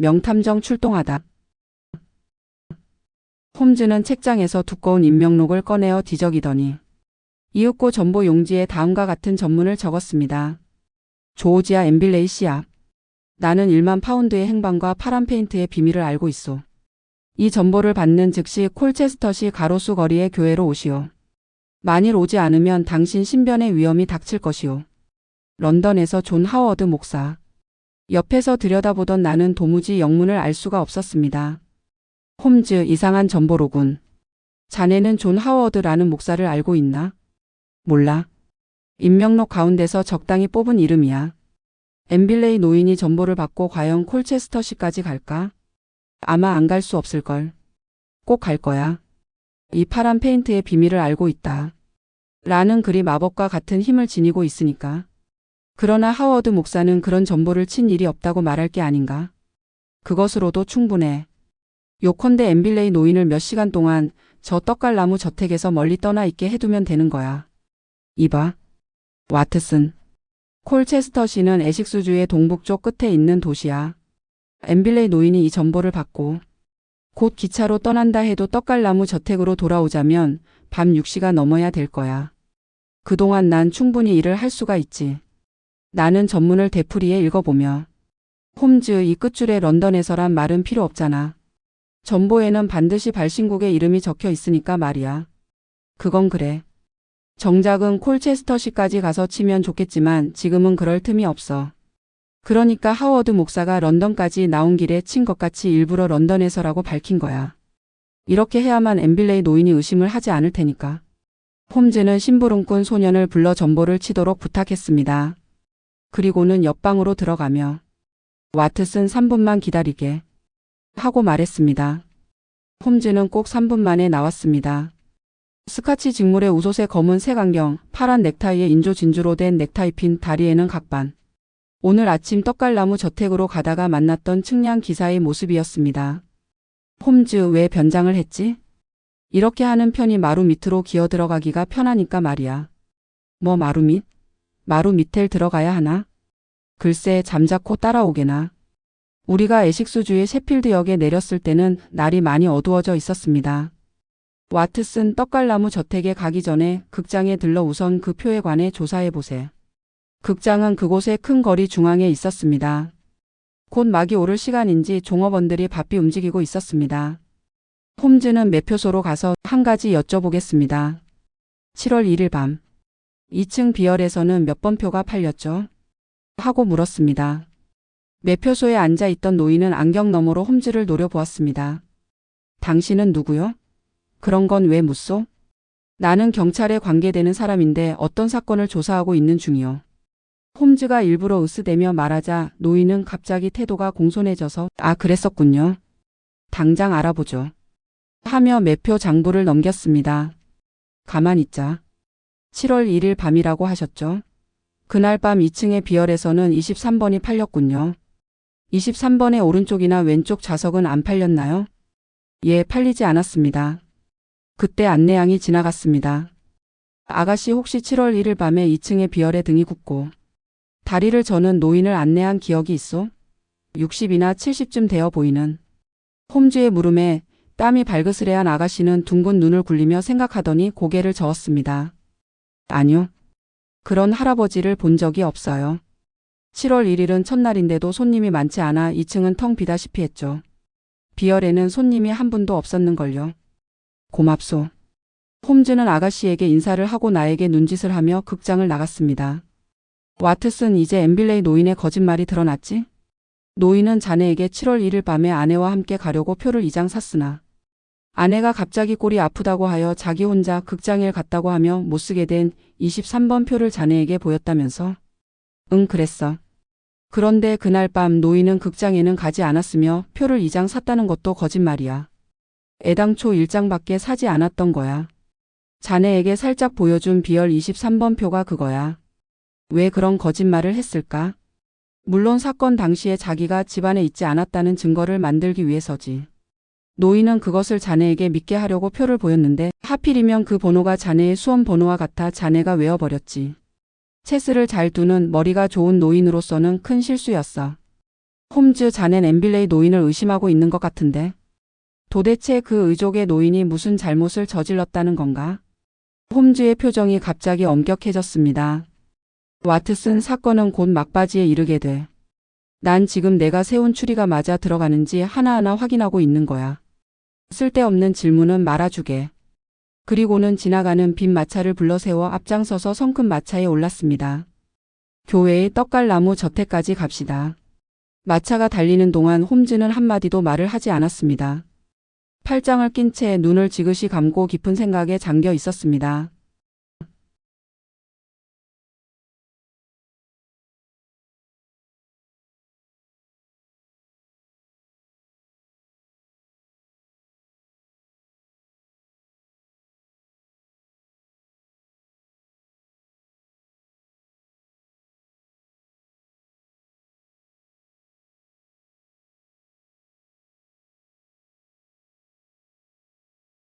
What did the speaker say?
명탐정 출동하다. 홈즈는 책장에서 두꺼운 임명록을 꺼내어 뒤적이더니 이윽고 전보 용지에 다음과 같은 전문을 적었습니다. 조지아 엠빌레이 씨야. 나는 1만 파운드의 행방과 파란 페인트의 비밀을 알고 있소. 이 정보를 받는 즉시 콜체스터시 가로수 거리의 교회로 오시오. 만일 오지 않으면 당신 신변의 위험이 닥칠 것이오. 런던에서 존 하워드 목사. 옆에서 들여다보던 나는 도무지 영문을 알 수가 없었습니다. 홈즈 이상한 정보로군. 자네는 존 하워드라는 목사를 알고 있나? 몰라. 임명록 가운데서 적당히 뽑은 이름이야. 엠빌레이 노인이 정보를 받고 과연 콜체스터시까지 갈까? 아마 안 갈 수 없을걸. 꼭 갈 거야. 이 파란 페인트의 비밀을 알고 있다. 라는 글이 마법과 같은 힘을 지니고 있으니까. 그러나 하워드 목사는 그런 정보를 친 일이 없다고 말할 게 아닌가? 그것으로도 충분해. 요컨대 엠빌레이 노인을 몇 시간 동안 저 떡갈나무 저택에서 멀리 떠나 있게 해두면 되는 거야. 이봐. 와트슨. 콜체스터시는 에식스주의 동북쪽 끝에 있는 도시야. 엠빌레이 노인이 이 정보를 받고 곧 기차로 떠난다 해도 떡갈나무 저택으로 돌아오자면 밤 6시가 넘어야 될 거야. 그동안 난 충분히 일을 할 수가 있지. 나는 전문을 되풀이해 읽어보며 홈즈 이 끝줄에 런던에서란 말은 필요 없잖아. 전보에는 반드시 발신국의 이름이 적혀 있으니까 말이야. 그건 그래. 정작은 콜체스터시까지 가서 치면 좋겠지만 지금은 그럴 틈이 없어. 그러니까 하워드 목사가 런던까지 나온 길에 친 것 같이 일부러 런던에서라고 밝힌 거야. 이렇게 해야만 엠빌레이 노인이 의심을 하지 않을 테니까. 홈즈는 심부름꾼 소년을 불러 전보를 치도록 부탁했습니다. 그리고는 옆방으로 들어가며 와트슨 3분만 기다리게 하고 말했습니다. 홈즈는 꼭 3분 만에 나왔습니다. 스카치 직물의 우솥에 검은 색 안경, 파란 넥타이에 인조 진주로 된 넥타이 핀 다리에는 각반. 오늘 아침 떡갈나무 저택으로 가다가 만났던 측량 기사의 모습이었습니다. 홈즈 왜 변장을 했지? 이렇게 하는 편이 마루 밑으로 기어 들어가기가 편하니까 말이야. 뭐 마루 밑? 마루 밑에 들어가야 하나? 글쎄 잠자코 따라오게나. 우리가 에식스주의 셰필드 역에 내렸을 때는 날이 많이 어두워져 있었습니다. 와트슨 떡갈나무 저택에 가기 전에 극장에 들러 우선 그 표에 관해 조사해 보세. 극장은 그곳의 큰 거리 중앙에 있었습니다. 곧 막이 오를 시간인지 종업원들이 바삐 움직이고 있었습니다. 홈즈는 매표소로 가서 한 가지 여쭤보겠습니다. 7월 1일 밤. 2층 비열에서는 몇 번 표가 팔렸죠? 하고 물었습니다. 매표소에 앉아 있던 노인은 안경 너머로 홈즈를 노려보았습니다. 당신은 누구요? 그런 건 왜 묻소? 나는 경찰에 관계되는 사람인데 어떤 사건을 조사하고 있는 중이요. 홈즈가 일부러 으스대며 말하자 노인은 갑자기 태도가 공손해져서 아 그랬었군요. 당장 알아보죠. 하며 매표 장부를 넘겼습니다. 가만 있자. 7월 1일 밤이라고 하셨죠? 그날 밤 2층의 비열에서는 23번이 팔렸군요. 23번의 오른쪽이나 왼쪽 좌석은 안 팔렸나요? 예, 팔리지 않았습니다. 그때 안내양이 지나갔습니다. 아가씨 혹시 7월 1일 밤에 2층의 비열에 등이 굽고 다리를 저는 노인을 안내한 기억이 있어? 60이나 70쯤 되어 보이는 홈즈의 물음에 땀이 발그스레한 아가씨는 둥근 눈을 굴리며 생각하더니 고개를 저었습니다. 아니요. 그런 할아버지를 본 적이 없어요. 7월 1일은 첫날인데도 손님이 많지 않아 2층은 텅 비다시피 했죠. 비열에는 손님이 한 분도 없었는걸요. 고맙소. 홈즈는 아가씨에게 인사를 하고 나에게 눈짓을 하며 극장을 나갔습니다. 와트슨 이제 엠빌레이 노인의 거짓말이 드러났지? 노인은 자네에게 7월 1일 밤에 아내와 함께 가려고 표를 2장 샀으나 아내가 갑자기 꼴이 아프다고 하여 자기 혼자 극장에 갔다고 하며 못 쓰게 된 23번 표를 자네에게 보였다면서? 응 그랬어. 그런데 그날 밤 노인은 극장에는 가지 않았으며 표를 2장 샀다는 것도 거짓말이야. 애당초 1장밖에 사지 않았던 거야. 자네에게 살짝 보여준 비열 23번 표가 그거야. 왜 그런 거짓말을 했을까? 물론 사건 당시에 자기가 집안에 있지 않았다는 증거를 만들기 위해서지. 노인은 그것을 자네에게 믿게 하려고 표를 보였는데 하필이면 그 번호가 자네의 수험 번호와 같아 자네가 외워버렸지. 체스를 잘 두는 머리가 좋은 노인으로서는 큰 실수였어. 홈즈 자넨 엠빌레이 노인을 의심하고 있는 것 같은데. 도대체 그 의족의 노인이 무슨 잘못을 저질렀다는 건가? 홈즈의 표정이 갑자기 엄격해졌습니다. 와트슨 사건은 곧 막바지에 이르게 돼. 난 지금 내가 세운 추리가 맞아 들어가는지 하나하나 확인하고 있는 거야. 쓸데없는 질문은 말아주게. 그리고는 지나가는 빈 마차를 불러세워 앞장서서 성큼 마차에 올랐습니다. 교회의 떡갈나무 저택까지 갑시다. 마차가 달리는 동안 홈즈는 한마디도 말을 하지 않았습니다. 팔짱을 낀 채 눈을 지그시 감고 깊은 생각에 잠겨 있었습니다.